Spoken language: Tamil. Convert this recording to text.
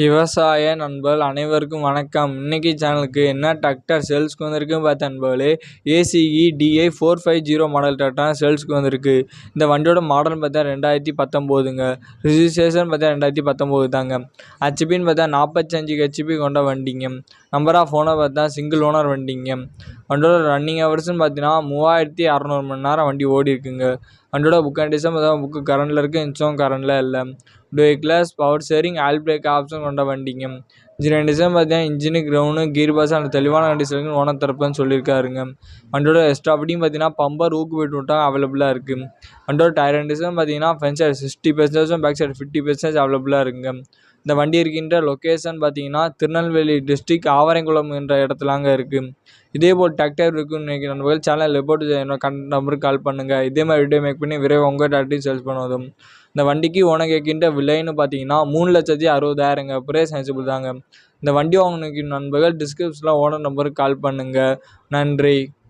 விவசாய நண்பர்கள் அனைவருக்கும் வணக்கம். இன்றைக்கி சேனலுக்கு என்ன டிராக்டர் சேல்ஸ்க்கு வந்திருக்கு பார்த்த நண்பர்களே ACE DI four five zero model tractor சேல்ஸ்க்கு வந்திருக்கு. இந்த வண்டியோட மாடல் பார்த்தா ரெண்டாயிரத்தி பத்தொம்போதுங்க. ரிஜிஸ்ட்ரேஷன் பார்த்தா ரெண்டாயிரத்தி பத்தொம்போது தாங்க ஹெச்பின்னு பார்த்தா நாற்பத்தஞ்சு ஹெச்பி கொண்ட வண்டிங்க. நம்பர் ஆஃப் ஓனர் பார்த்தா சிங்கிள் ஓனர் வண்டிங்க. வண்டியோட ரன்னிங் ஹவர்ஸ்னு பார்த்தீங்கன்னா மூவாயிரத்தி அறநூறு மணி நேரம் வண்டி ஓடி இருக்குங்க வண்டியோட புக் கண்டிஷன் பார்த்தா புக்கு கரண்டில் இருக்குது இன்சூரன்ஸ் கரண்டில் இல்லை. டூய் glass power steering all brake option கொண்ட வண்டிங்க. இன்ஜினியர் டிசைன் பார்த்தீங்கன்னா இன்ஜினு கிரவுண்டு கீர் பாஸ் அந்த தெளிவான கண்டிஷனுக்கு ஓனர் தரப்புன்னு சொல்லியிருக்காருங்க. வண்டியோட எக்ஸ்ட்ரா அப்படியும் பார்த்தீங்கன்னா பம்பர் ஊக்கு போய்ட்டு விட்டா அவைலபிளாக இருக்குது வண்டியோட டயர் கண்டிஷன் பார்த்தீங்கன்னா ஃப்ரண்ட் சைடு சிக்ஸ்டி பெர்சன்டேஜும் பேக் சைடு ஃபிஃப்டி பர்சன்டேஜ் அவைலபிளாக இருக்குங்க. இந்த வண்டி இருக்கின்ற லொக்கேஷன் பார்த்தீங்கன்னா திருநெல்வேலி டிஸ்ட்ரிக் ஆவரங்குளம் என்ற இடத்துலாங்க இருக்குது இதே போல் டிராக்டர் இருக்குன்னு நினைக்கிற நண்பர்கள் சேனல் ரிப்போர்ட் கண்ட நம்பருக்கு கால் பண்ணுங்கள் இதே மாதிரி வீடியோ மேக் பண்ணி விரைவாக உங்கள் டிராக்டரையும் சேல்ஸ் பண்ணுவதும் இந்த வண்டிக்கு உனக்கு கேட்கின்ற விலைன்னு பார்த்தீங்கன்னா மூணு லட்சத்தி அறுபதாயிரங்க. ப்ரைஸ் சென்சிபிள் தாங்க. இந்த வண்டி வாங்கின நண்பர்கள் டிஸ்கிரிப்ஷனில் ஓனர் நம்பருக்கு கால் பண்ணுங்கள் நன்றி.